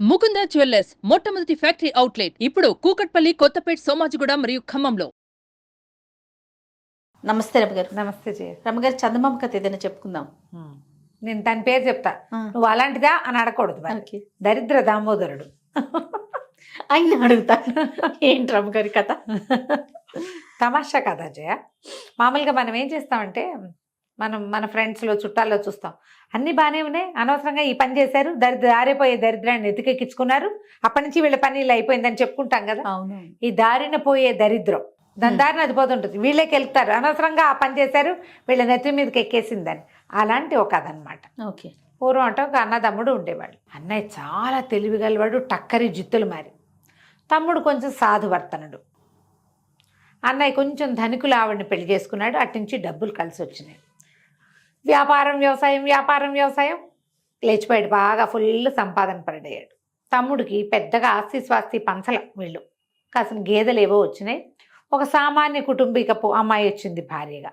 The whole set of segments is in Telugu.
ముకుంద జ్యువెల్లర్స్ మొట్టమొదటి ఫ్యాక్టరీ అవుట్లెట్ ఇప్పుడు కూకట్పల్లి కొత్తపేట్ సోమాజిగూడ మరియు ఖమ్మంలో. నమస్తే రమగారు నమస్తే జయ. రమగారు చందమామ కథ ఏదైనా చెప్పుకుందాం. నేను తన పేరు చెప్తా. నువ్వు అలాంటిదా అని అడగకూడదు మరి. దరిద్ర దామోదరుడు. ఆయన అడుగుతా. ఏంటి రమగారి కథ? తమాషా కదా జయ. మామూలుగా మనం ఏం చేస్తామంటే మనం మన ఫ్రెండ్స్లో చుట్టాల్లో చూస్తాం. అన్నీ బాగానే ఉన్నాయి. అనవసరంగా ఈ పని చేశారు. దరిద్ర దారిపోయే దరిద్రాన్ని ఎతికెక్కించుకున్నారు అప్పటి నుంచి వీళ్ళ పని ఇలా అయిపోయిందని చెప్పుకుంటాం కదా. అవును ఈ దారిన పోయే దరిద్రం. దాని. దారిన అది పోతుంటుంది వీళ్ళకి వెళ్తారు అనవసరంగా ఆ పని చేశారు. వీళ్ళ నెత్తి మీదకి ఎక్కేసిందని. అలాంటి ఒక కథ అనమాట ఓకే. పూర్వం అంటే ఒక అన్నదమ్ముడు ఉండేవాడు అన్నయ్య చాలా తెలివిగలవాడు టక్కరి జిత్తులు మారి. తమ్ముడు కొంచెం సాధువర్తనుడు. అన్నయ్య కొంచెం ధనికులు ఆవిడని పెళ్ళి చేసుకున్నాడు. అటు నుంచి డబ్బులు కలిసి వచ్చినాయి వ్యాపారం వ్యవసాయం వ్యాపారం వ్యవసాయం. లేచిపోయాడు బాగా ఫుల్ సంపాదన పడయ్యాడు తమ్ముడికి పెద్దగా ఆస్తి స్వాస్తి పంచల వీళ్ళు. కాసిన గేదెలు ఏవో వచ్చినాయి. ఒక సామాన్య కుటుంబీకపు అమ్మాయి వచ్చింది భార్యగా.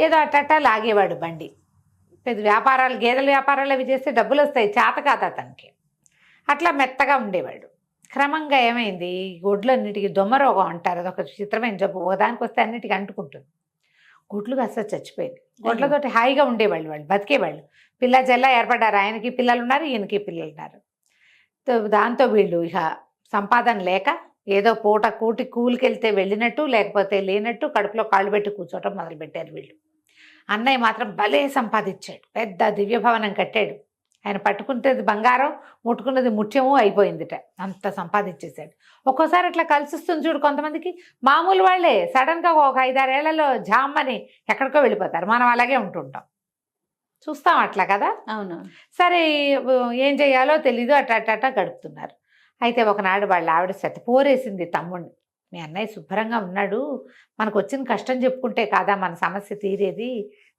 ఏదో అట్టట లాగేవాడు బండి. పెద్ద వ్యాపారాలు గేదెల వ్యాపారాలు అవి చేస్తే డబ్బులు వస్తాయి చేత కాదు అతనికి అట్లా మెత్తగా ఉండేవాడు. క్రమంగా ఏమైంది? ఈ గుడ్లన్నిటికీ దొమ్మ రోగం అంటారు. అదొక చిత్రమైన జబ్బు. ఒకదానికి వస్తే అన్నిటికీ అంటుకుంటుంది. గుడ్లు కాస్త చచ్చిపోయింది. గుడ్లతోటి హాయిగా ఉండేవాళ్ళు వాళ్ళు బతికేవాళ్ళు. పిల్ల జల్ల ఏర్పడ్డారు ఆయనకి పిల్లలు ఉన్నారు ఈయనకి పిల్లలు ఉన్నారు. దాంతో వీళ్ళు ఇక సంపాదన లేక ఏదో పూట కూటి కూలికెళ్తే వెళ్ళినట్టు లేకపోతే లేనట్టు కడుపులో కాళ్ళు పెట్టి కూర్చోవటం మొదలుపెట్టారు వీళ్ళు. అన్నయ్య మాత్రం భలే సంపాదించాడు పెద్ద దివ్య భవనం కట్టాడు. ఆయన పట్టుకుంటేది బంగారం ముట్టుకున్నది ముత్యము అయిపోయిందిట. అంత సంపాదించేశాడు. ఒక్కోసారి అట్లా కలిసి వస్తుంది చూడు కొంతమందికి. మామూలు వాళ్ళే సడన్గా ఒక ఐదారేళ్ళలో జామ్మని ఎక్కడికో వెళ్ళిపోతారు. మనం అలాగే ఉంటుంటాం. చూస్తాం అట్లా కదా? అవును సరే ఏం చేయాలో తెలీదు అట్ట అట్ట గడుపుతున్నారు. అయితే ఒకనాడు వాళ్ళ ఆవిడ పోరేసింది తమ్ముడిని మీ అన్నయ్య శుభ్రంగా ఉన్నాడు. మనకు వచ్చిన కష్టం చెప్పుకుంటే కాదా మన సమస్య తీరేది.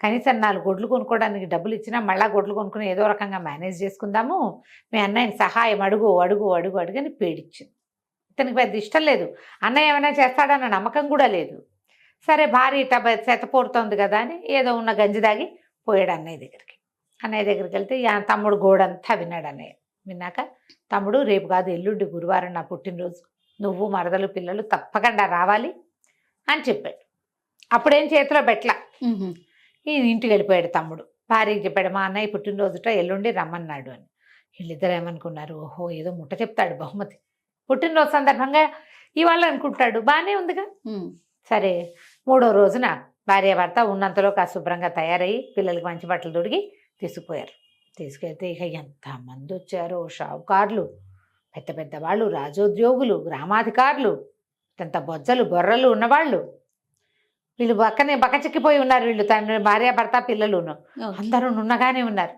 కనీసం నాలుగు గొడ్లు కొనుక్కోవడానికి డబ్బులు ఇచ్చినా మళ్ళా గొడ్లు కొనుక్కుని ఏదో రకంగా మేనేజ్ చేసుకుందాము. మీ అన్నయ్యని సహాయం అడుగు అడుగు అడుగు అడుగు అని పేడిచ్చింది ఇతనికి పెద్ద ఇష్టం లేదు. అన్నయ్య ఏమైనా చేస్తాడన్న నమ్మకం కూడా లేదు. సరే భార్య ఇట చెత్తపోరుతోంది కదా అని ఏదో ఉన్న గంజి దాగి పోయాడు అన్నయ్య దగ్గరికి. అన్నయ్య దగ్గరికి వెళ్తే యా తమ్ముడు గోడంతా విన్నాడు అన్నయ్య. విన్నాక తమ్ముడు రేపు కాదు ఎల్లుండి గురువారం నా పుట్టినరోజు. నువ్వు మరదలు పిల్లలు తప్పకుండా రావాలి అని చెప్పాడు. అప్పుడేం చేతిలో పెట్టలా మ్మ్. ఈ ఇంటికి వెళ్ళిపోయాడు తమ్ముడు. భార్యకి చెప్పాడు మా అన్నయ్య పుట్టినరోజుట ఎల్లుండి రమ్మన్నాడు అని. వీళ్ళిద్దరు ఏమనుకున్నారు? ఓహో ఏదో ముట్ట చెప్తాడు బహుమతి. పుట్టినరోజు సందర్భంగా ఇవాళ అనుకుంటాడు. బాగానే ఉందిగా. సరే మూడో రోజున భార్య భర్త ఉన్నంతలో శుభ్రంగా తయారయ్యి పిల్లలకి మంచి బట్టలు తొడిగి తీసుకుపోయారు. తీసుకెళ్తే ఇక ఎంతమంది వచ్చారో షావుకారులు. పెద్ద పెద్ద వాళ్ళు రాజోద్యోగులు గ్రామాధికారులు ఎంత బొజ్జలు గొర్రెలు ఉన్నవాళ్ళు. వీళ్ళు పక్కనే బకచిక్కిపోయి ఉన్నారు వీళ్ళు తండ్రి భార్య భర్త పిల్లలును. అందరూ నున్నగానే ఉన్నారు.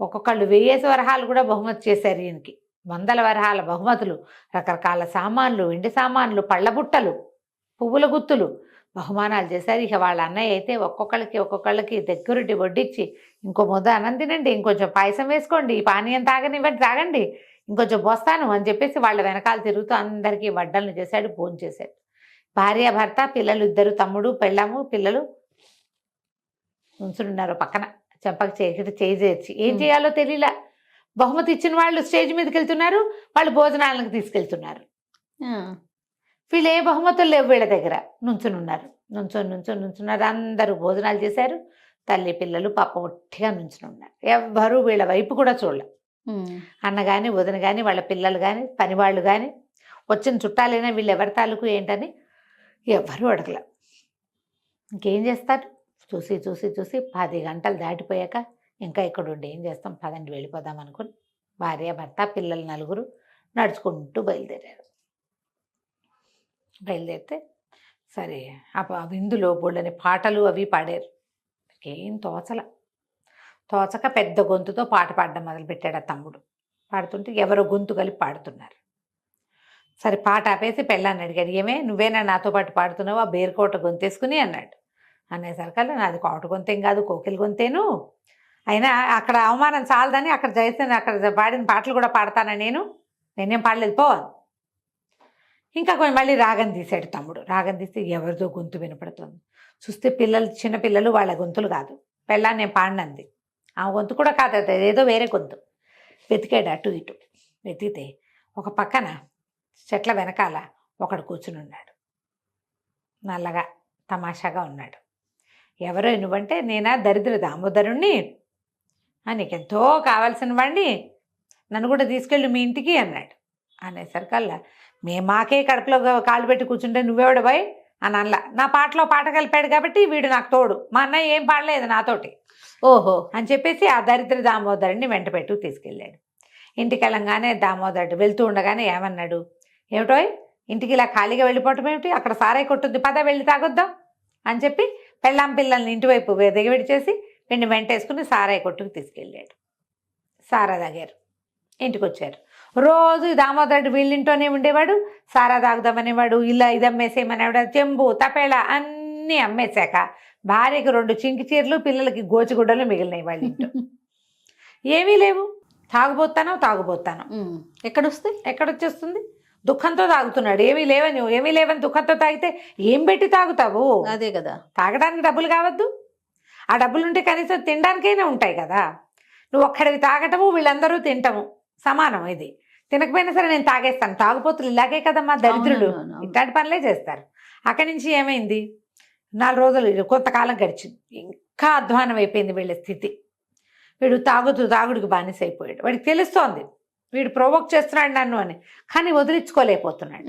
ఒక్కొక్కళ్ళు వెయ్యేసి వరహాలు కూడా బహుమతి చేశారు ఈయనకి. వందల వరహాల బహుమతులు రకరకాల సామాన్లు వెండి సామాన్లు పళ్ళ బుట్టలు పువ్వుల గుత్తులు బహుమానాలు చేశారు. ఇక వాళ్ళ అన్నయ్య అయితే ఒక్కొక్కళ్ళకి ఒక్కొక్కళ్ళకి దగ్గరుండి వడ్డించి ఇంకో ముద్ద అన్నం తినండి ఇంకొంచెం పాయసం వేసుకోండి ఈ పానీయం తాగనివ్వండి తాగండి ఇంకొంచెం పోస్తాను అని చెప్పేసి వాళ్ళ వెనకాల తిరుగుతూ అందరికీ వడ్డలను చేశాడు భోజనం చేశాడు. భార్య భర్త పిల్లలు ఇద్దరు తమ్ముడు పెళ్ళాము పిల్లలు ఉంచున్నారు పక్కన. చెంపకి చేయి చేర్చి ఏం. చేయాలో తెలియలా బహుమతి ఇచ్చిన వాళ్ళు స్టేజ్ మీదకి వెళ్తున్నారు వాళ్ళు భోజనాలకు తీసుకెళ్తున్నారు. వీళ్ళు ఏ బహుమతులు లేవు వీళ్ళ దగ్గర. నుంచుని ఉన్నారు నుంచొని నుంచొని నుంచున్నారు అందరూ భోజనాలు చేశారు. తల్లి పిల్లలు పాప ఒట్టిగా నుంచుని ఉన్నారు ఎవ్వరూ వీళ్ళ వైపు కూడా చూడలే. మ్మ్. అన్న కానీ వదిన కానీ వాళ్ళ పిల్లలు కానీ పనివాళ్ళు కానీ వచ్చిన చుట్టాలైనా వీళ్ళు ఎవరి తాలూకు ఏంటని ఎవరు అడగల. ఇంకేం చేస్తారు? చూసి చూసి చూసి పది గంటలు దాటిపోయాక ఇంకా ఇక్కడ ఉండి ఏం చేస్తాం? పదండి వెళ్ళిపోదాం అనుకుని భార్య భర్త పిల్లలు నలుగురు నడుచుకుంటూ బయలుదేరారు. బయలుదేరితే సరే ఆ విందులో బోళ్ళని పాటలు అవి పాడారు. ఏం తోచల. తోచక పెద్ద గొంతుతో పాట పాడడం మొదలుపెట్టాడు ఆ తమ్ముడు. పాడుతుంటే ఎవరో గొంతు కలిపి పాడుతున్నారు. సరే పాట ఆపేసి పెళ్ళాన్ని అడిగాడు ఏమే నువ్వేనా నాతో పాటు పాడుతున్నావు? ఆ బేరుకోట గొంతేసుకుని అన్నాడు. అనేసరికల్లా నాది కోట గొంతేం కాదు కోకిల గొంతేను. అయినా అక్కడ అవమానం చాలదని అక్కడ జయసేన అక్కడ పాడిన పాటలు కూడా పాడతానా నేను? నేనేం పాడలేదు పో ఇంకా కొంచెం మళ్ళీ రాగం తీశాడు తమ్ముడు. రాగం తీస్తే ఎవరిదో గొంతు వినపడుతుంది. చూస్తే పిల్లలు చిన్నపిల్లలు వాళ్ళ గొంతులు కాదు. పెళ్ళాన్ని నేను పాడినంది. ఆ గొంతు కూడా కాదు అది ఏదో వేరే గొంతు. వెతికాడు అటు ఇటు. వెతికితే ఒక పక్కన చెట్ల వెనకాల ఒకడు కూర్చుని ఉన్నాడు. నల్లగా తమాషాగా ఉన్నాడు. ఎవరో నువ్వంటే నేనా దరిద్ర దామోదరుణ్ణి? నీకెంతో కావాల్సిన వాడిని నన్ను కూడా తీసుకెళ్ళి మీ ఇంటికి అన్నాడు. అనేసరికల్లా మేము మాకే కడుపులో కాళ్ళు పెట్టి కూర్చుంటే నువ్వెవడబాయ్? అని అనలా. నా పాటలో పాట కలిపాడు కాబట్టి వీడు నాకు తోడు. మా అన్నయ్య ఏం పాడలేదు నాతోటి. ఓహో అని చెప్పేసి ఆ దరిద్ర దామోదరుడిని వెంట పెట్టుకు తీసుకెళ్ళాడు. ఇంటికి వెళ్ళంగానే దామోదరుడు వెళ్తూ ఉండగానే ఏమన్నాడు? ఏమిటో ఇంటికి ఇలా ఖాళీగా వెళ్ళిపోవటం ఏమిటి? అక్కడ సారాయి కొట్టుంది. పద వెళ్ళి తాగొద్దాం అని చెప్పి పెళ్ళాం పిల్లల్ని ఇంటివైపు దిగవిడి చేసి వెండి వెంటేసుకుని సారాయి కొట్టుకు తీసుకెళ్ళాడు. సారా తాగారు ఇంటికి వచ్చారు రోజు ఈ దామోదరుడు వీళ్ళింటోనే ఉండేవాడు సారా తాగుదామనేవాడు ఇలా ఇది అమ్మేసేయమనేవాడు చెంబు తపేళ అన్నీ అమ్మేశాక భార్యకి రెండు చింకి చీరలు పిల్లలకి గోచిగుడ్డలు మిగిలినాయి వాళ్ళ ఇంట్లో. ఏమీ లేవు. తాగుబోతానో తాగుబోతానో. ఎక్కడొస్తాయి? ఎక్కడొచ్చేస్తుంది? దుఃఖంతో తాగుతున్నాడు. ఏమీ లేవని ఏమీ లేవని దుఃఖంతో తాగితే ఏం పెట్టి తాగుతావు? అదే కదా. తాగడానికి డబ్బులు కావద్దు. ఆ డబ్బులు ఉంటే కనీసం తినడానికైనా ఉంటాయి కదా. నువ్వు ఒక్కడివి తాగటము వీళ్ళందరూ తింటము. సమానం ఇది. తినకపోయినా సరే నేను తాగేస్తాను. తాగుపోతులు ఇలాగే కదమ్మా దరిద్రుడు. ఇట్లాంటి పనులే చేస్తారు. అక్కడి నుంచి ఏమైంది? నాలుగు రోజులు కొంతకాలం గడిచింది. ఇంకా అధ్వానం అయిపోయింది వీళ్ళ స్థితి. వీడు తాగుతూ తాగుడికి బానిస అయిపోయాడు వాడికి తెలుస్తోంది. వీడు ప్రొవోక్ చేస్తున్నాడు నన్ను అని. కానీ వదిలించుకోలేకపోతున్నాడు.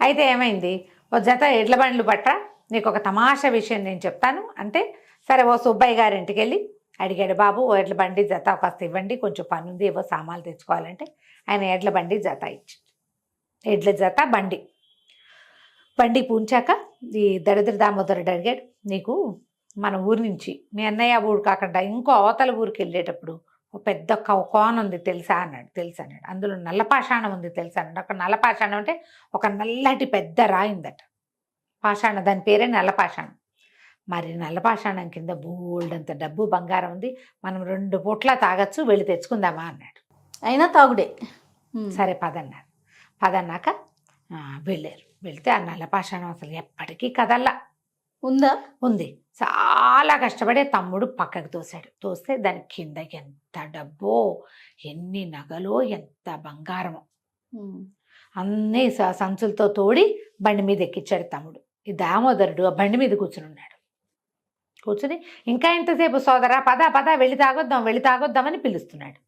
అయితే ఏమైంది? ఓ జత ఎడ్ల బండ్లు పట్ట నీకు ఒక తమాషా విషయం నేను చెప్తాను. అంటే సరే ఓ సుబ్బయ్య గారి ఇంటికి వెళ్ళి అడిగాడు బాబు ఓ ఎడ్ల బండి జత కాస్త ఇవ్వండి కొంచెం పని ఉంది ఏవో సామాన్లు తెచ్చుకోవాలంటే. ఆయన ఎడ్ల బండి జత ఇచ్చి ఎడ్ల జత బండి. బండి పూంచాక ఈ దరిద్ర దామోదరుడు అడిగాడు నీకు మన ఊరి నుంచి మీ అన్నయ్య ఊరు కాకుండా ఇంకో అవతల ఊరికి వెళ్ళేటప్పుడు ఒక పెద్ద కో- కోన ఉంది తెలుసా? అన్నాడు తెలుసా అన్నాడు. అందులో నల్లపాషాణం ఉంది తెలుసా? అన్నాడు. ఒక నల్లపాషాణం అంటే ఒక నల్లటి పెద్ద రాయి ఉందట. పాషాణం దాని పేరే నల్లపాషాణం మరి నల్లపాషాణం కింద బోల్డంత డబ్బు బంగారం ఉంది మనం రెండు పూట్ల తాగొచ్చు వెళ్ళి తెచ్చుకుందామా అన్నాడు. అయినా తాగుడే. సరే పదన్నారు. పదన్నాక వెళ్ళారు. వెళ్తే ఆ నల్లపాషాణం అసలు ఎప్పటికీ కదల్లా. ఉందా? ఉంది. చాలా కష్టపడే తమ్ముడు పక్కకు తోశాడు. తోస్తే దాని కింద ఎంత డబ్బో ఎన్ని నగలో ఎంత బంగారమో. అన్నీ స- సంచులతో తోడి బండి మీద ఎక్కించాడు తమ్ముడు. ఈ దామోదరుడు ఆ బండి మీద కూర్చుని ఉన్నాడు కూర్చుని ఇంకా ఎంతసేపు సోదరా? పద పద వెళ్ళి తాగొద్దాం వెళ్ళి తాగొద్దామని పిలుస్తున్నాడు.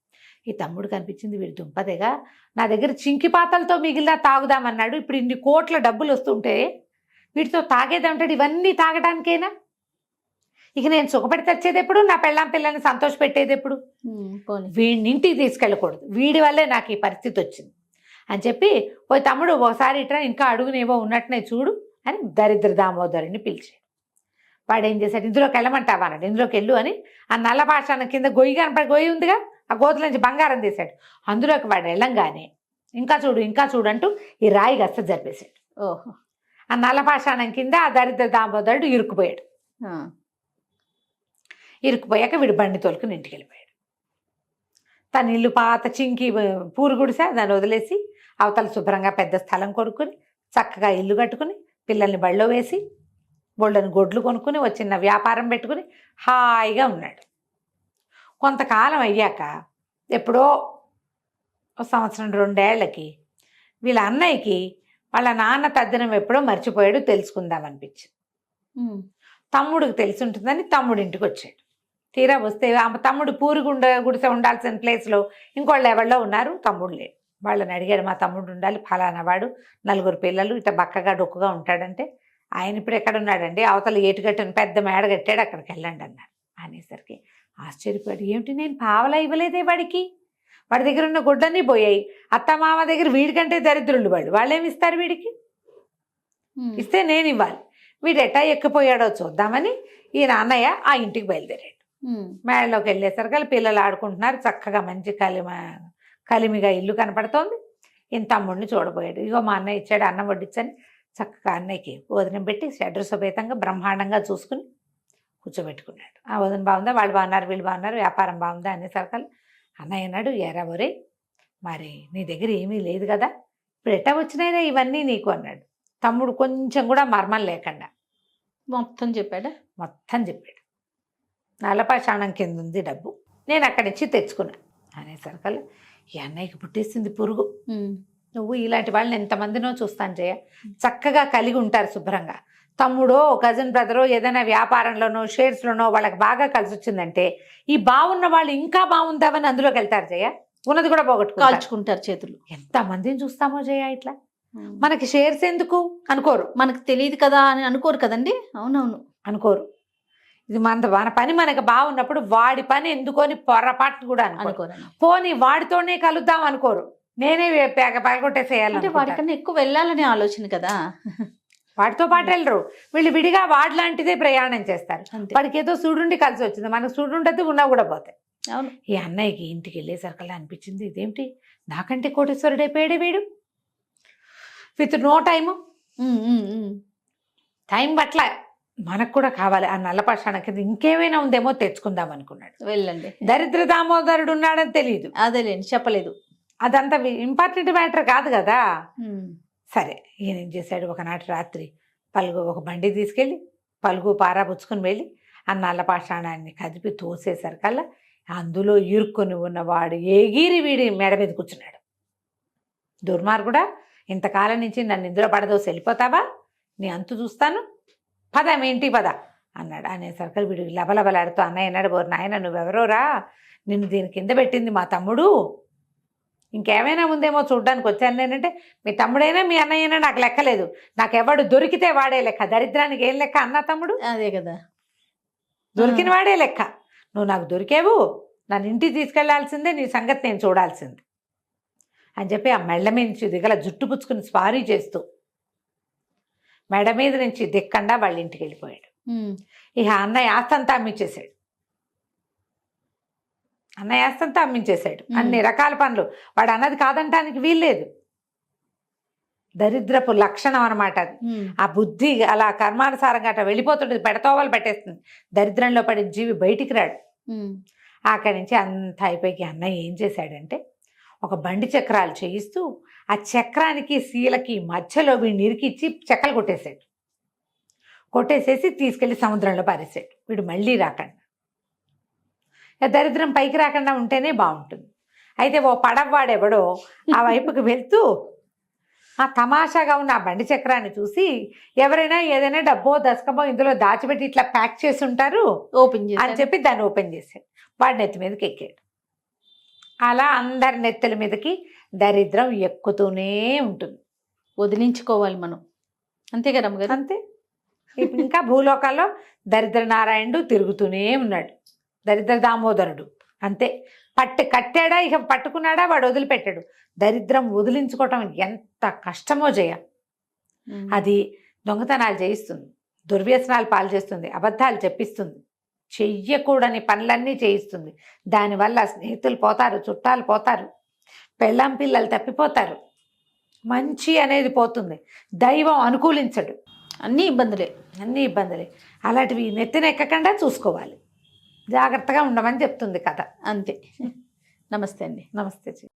ఈ తమ్ముడు కనిపించింది వీడి దుంపదేగా నా దగ్గర చింకి పాతలతో మిగిలిన తాగుదామన్నాడు. ఇప్పుడు ఇన్ని కోట్ల డబ్బులు వస్తుంటే వీటితో తాగేదంటాడు. ఇవన్నీ తాగడానికేనా? ఇక నేను సుఖపడి తెచ్చేది ఎప్పుడు నా పెళ్ళాం పిల్లల్ని సంతోష పెట్టేది ఎప్పుడు వీడిని ఇంటికి తీసుకెళ్ళకూడదు. వీడి వల్లే నాకు ఈ పరిస్థితి వచ్చింది. అని చెప్పి ఓ తమ్ముడు ఒకసారి ఇట్లా ఇంకా అడుగునేవో ఉన్నట్టునే చూడు అని దరిద్ర దామోదరుని పిలిచాడు. వాడు ఏం చేశాడు? ఇందులోకి వెళ్ళమంటావా అన్నాడు. ఇందులోకి వెళ్ళు అని ఆ నల్ల పాషాణం కింద గొయ్యి కనపడి గొయ్యి ఉందిగా ఆ గోతుల నుంచి బంగారం తీశాడు. అందులోకి వాడు వెళ్ళంగానే ఇంకా చూడు ఇంకా చూడు అంటూ ఈ రాయి గస్త జరిపేశాడు. ఓహో. ఆ నల్ల పాషాణం కింద ఆ దరిద్ర దామోదరుడు ఇరుక్కుపోయాడు. ఇరుక్కుపోయాక వీడు బండి తోలుకుని ఇంటికి వెళ్ళిపోయాడు. తన ఇల్లు పాత చింకి పూరు గుడిసే దాన్ని వదిలేసి అవతల శుభ్రంగా పెద్ద స్థలం కొనుక్కుని చక్కగా ఇల్లు కట్టుకుని పిల్లల్ని బళ్ళో వేసి బోళ్ళని గొడ్లు కొనుక్కుని చిన్న వ్యాపారం పెట్టుకుని హాయిగా ఉన్నాడు. కొంతకాలం అయ్యాక ఎప్పుడో ఒక సంవత్సరం రెండేళ్ళకి వీళ్ళ అన్నయ్యకి వాళ్ళ నాన్న తద్దినం ఎప్పుడో మర్చిపోయాడు తెలుసుకుందాం అనిపించింది. తమ్ముడికి తెలిసి ఉంటుందని తమ్ముడి ఇంటికి వచ్చాడు. తీరా వస్తే ఆ తమ్ముడు పూరి గుండ గుడిసె ఉండాల్సిన ప్లేస్లో ఇంకోళ్ళు ఎవరిలో ఉన్నారు తమ్ముడు లేడు. వాళ్ళని అడిగాడు మా తమ్ముడు ఉండాలి ఫలానా వాడు నలుగురు పిల్లలు ఇట్లా బక్కగా డొక్కుగా ఉంటాడంటే ఆయన ఇప్పుడు ఎక్కడ ఉన్నాడండి అవతల ఏటుగట్టుని పెద్ద మేడ కట్టాడు అక్కడికి వెళ్ళండి అన్నారు అనేసరికి ఆశ్చర్యపోయాడు. ఏమిటి నేను పావలా ఇవ్వలేదే వాడికి? వాడి దగ్గర ఉన్న గుడ్డన్నీ పోయాయి. అత్త మామ దగ్గర వీడికంటే దరిద్రులు వాళ్ళు. వాళ్ళేమి ఇస్తారు వీడికి. ఇస్తే నేను ఇవ్వాలి. వీడు ఎట్టా ఎక్కిపోయాడో చూద్దామని ఈ నాన్నయ్య ఆ ఇంటికి బయలుదేరాడు. మేడలోకి వెళ్ళేసరికి పిల్లలు ఆడుకుంటున్నారు. చక్కగా మంచి కలిమ కలిమిగా ఇల్లు కనపడుతోంది. ఈయన తమ్ముడిని చూడబోయాడు. ఇగో మా అన్నయ్య ఇచ్చాడు అన్నం వడ్డించని చక్కగా అన్నయ్యకి వదిన పెట్టి షడ్ర సుభేతంగా బ్రహ్మాండంగా చూసుకుని కూర్చోబెట్టుకున్నాడు. ఆ వదిన బాగుందా? వాళ్ళు బాగున్నారు వీళ్ళు బాగున్నారు వ్యాపారం బాగుందా? అనేసరికి అన్నయ్య అన్నాడు ఎరా ఒరే మరి నీ దగ్గర ఏమీ లేదు కదా? ఇప్పుడు ఎట్టా వచ్చినాయినా ఇవన్నీ నీకు? అన్నాడు. తమ్ముడు కొంచెం కూడా మర్మం లేకుండా. మొత్తం చెప్పాడా? మొత్తం చెప్పాడు. నల్లపాషాణం కింద ఉంది డబ్బు నేను అక్కడి నుంచి తెచ్చుకున్నా. అనేసరికల్లా ఈ అన్నయ్యకి పుట్టేసింది పురుగు. నువ్వు ఇలాంటి వాళ్ళని ఎంతమందినో చూస్తాను జయ. చక్కగా కలిగి ఉంటారు శుభ్రంగా. తమ్ముడో కజిన్ బ్రదరో ఏదైనా వ్యాపారంలోనో షేర్స్లోనో వాళ్ళకి బాగా కలిసి వచ్చిందంటే ఈ బాగున్న వాళ్ళు ఇంకా బాగుందామని అందులోకి వెళ్తారు జయ. ఉన్నది కూడా పోగొట్టుకుంటారు. కాల్చుకుంటారు చేతులు. ఎంత మందిని చూస్తామో జయ ఇట్లా? మనకి షేర్స్ ఎందుకు? అనుకోరు. మనకు తెలియదు కదా అని అనుకోరు కదండి? అవునవును. అనుకోరు. ఇది మన మన పని మనకి బాగున్నప్పుడు వాడి పని ఎందుకొని పొరపాటును కూడా అనుకోరు. పోనీ వాడితోనే కలుద్దాం అనుకోరు. నేనే పగలగొట్టేసేయాలి వాడికన్నా ఎక్కువ వెళ్ళాలనే ఆలోచన కదా. వాడితో పాటు వెళ్ళరు. వీళ్ళు విడిగా వాడి లాంటిదే ప్రయాణం చేస్తారు. వాడికి ఏదో సుడుండి కలిసి వచ్చింది. మనకు సుడుండది ఉన్నా కూడా పోతాయి. అవును. ఈ అన్నయ్యకి ఇంటికి వెళ్ళేసరికల్లా అనిపించింది. ఇదేమిటి? నాకంటే కోటేశ్వరుడైపోయాడే వీడు. With no time. టైం పట్ల మనకు కూడా కావాలి. ఆ నల్లపాషాణ కింద ఇంకేమైనా ఉందేమో తెచ్చుకుందాం అనుకున్నాడు. వెళ్ళండి. దరిద్ర దామోదరుడు ఉన్నాడని తెలియదు అదేలేండి చెప్పలేదు. అదంతా ఇంపార్టెంట్ మ్యాటర్ కాదు కదా. సరే ఈయన ఏం చేశాడు? ఒకనాటి రాత్రి పలుగు ఒక బండి తీసుకెళ్ళి పలుగు పారా పుచ్చుకొని వెళ్ళి ఆ నల్ల పాషాణాన్ని కదిపి తోసేసరికల్లా అందులో ఇరుక్కొని ఉన్నవాడు ఎగిరి వీడి మెడ మీద కూర్చున్నాడు. దుర్మార్గుడా ఇంతకాలం నుంచి నన్ను ఇందులో పడదోసి వెళ్ళిపోతావా? నీ అంతు చూస్తాను. పద మీ ఇంటికి పద అన్నాడు. అనేసరికి వీడు లబలబలాడుతూ అన్నయ్య అన్నాడు బోరు? నాయన నువ్వెవరోరా? నిన్ను దీని కింద పెట్టింది మా తమ్ముడు. ఇంకేమైనా ఉందేమో చూడ్డానికి వచ్చాను నేనంటే మీ తమ్ముడైనా మీ అన్నయ్యైనా నాకు లెక్కలేదు నాకు ఎవడు దొరికితే వాడే లెక్క. దరిద్రానికి ఏం లెక్క అన్న తమ్ముడు? అదే కదా. దొరికిన వాడే లెక్క. నువ్వు నాకు దొరికేవు నన్ను ఇంటికి తీసుకెళ్ళాల్సిందే నీ సంగతి నేను చూడాల్సింది. అని చెప్పి ఆ మెళ్ళ మీద నుంచి దిగల జుట్టు పుచ్చుకుని స్వారీ చేస్తూ మెడ మీద నుంచి దిక్కండా వాళ్ళ ఇంటికి వెళ్ళిపోయాడు. ఇక అన్నయ్య ఆస్తంతా అమ్మించేశాడు అన్నయ్య ఆస్తంతా అమ్మించేశాడు. మ్మ్. అన్ని రకాల పనులు. వాడు అన్నది కాదంటానికి వీల్లేదు దరిద్రపు లక్షణం అనమాట అది. ఆ బుద్ధి అలా కర్మానుసారంగా అట్లా వెళ్ళిపోతుంటుంది. పెడతోవలు పెట్టేస్తుంది. దరిద్రంలో పడిన జీవి బయటికి రాడు. అక్కడి నుంచి అంత అయిపోయి అన్నయ్య ఏం చేశాడంటే ఒక బండి చక్రాలు చేయిస్తూ ఆ చక్రానికి శీలకి మధ్యలో వీడిని ఇరికిచ్చి చెక్కలు కొట్టేశాడు. కొట్టేసేసి తీసుకెళ్ళి సముద్రంలో పారేశాడు. వీడు మళ్ళీ రాకుండా. దరిద్రం పైకి రాకుండా ఉంటేనే బాగుంటుంది. అయితే ఓ పడవవాడెవడో ఆ వైపుకి వెళ్తూ ఆ తమాషాగా ఉన్న ఆ బండి చక్రాన్ని చూసి ఎవరైనా ఏదైనా డబ్బో దశకమో ఇందులో దాచిపెట్టి ఇట్లా ప్యాక్ చేసి ఉంటారు ఓపెన్ అని చెప్పి దాన్ని ఓపెన్ చేశాడు వాడి నెత్తి మీదకి ఎక్కాడు. అలా అందరి నెత్తుల మీదకి దరిద్రం ఎక్కుతూనే ఉంటుంది. వదిలించుకోవాలి మనం. అంతే కదా అంతే. ఇప్పుడు ఇంకా భూలోకాల్లో దరిద్ర నారాయణుడు తిరుగుతూనే ఉన్నాడు. దరిద్ర దామోదరుడు. అంతే. పట్టు కట్టాడా ఇక పట్టుకున్నాడా వాడు వదిలిపెట్టాడు. దరిద్రం వదిలించుకోవటం ఎంత కష్టమో జయ. అది దొంగతనాలు చేయిస్తుంది. దుర్వ్యసనాలు పాలు చేస్తుంది అబద్ధాలు చెప్పిస్తుంది. చెయ్యకూడని పనులన్నీ చేయిస్తుంది. దానివల్ల స్నేహితులు పోతారు చుట్టాలు పోతారు పెళ్ళాం పిల్లలు తప్పిపోతారు. మంచి అనేది పోతుంది. దైవం అనుకూలించడు. అన్ని ఇబ్బందులే. అన్ని ఇబ్బందులే. అలాంటివి నెత్తినెక్కకుండా చూసుకోవాలి. జాగ్రత్తగా ఉండమని చెప్తుంది కథ. అంతే. నమస్తే అండి. నమస్తే.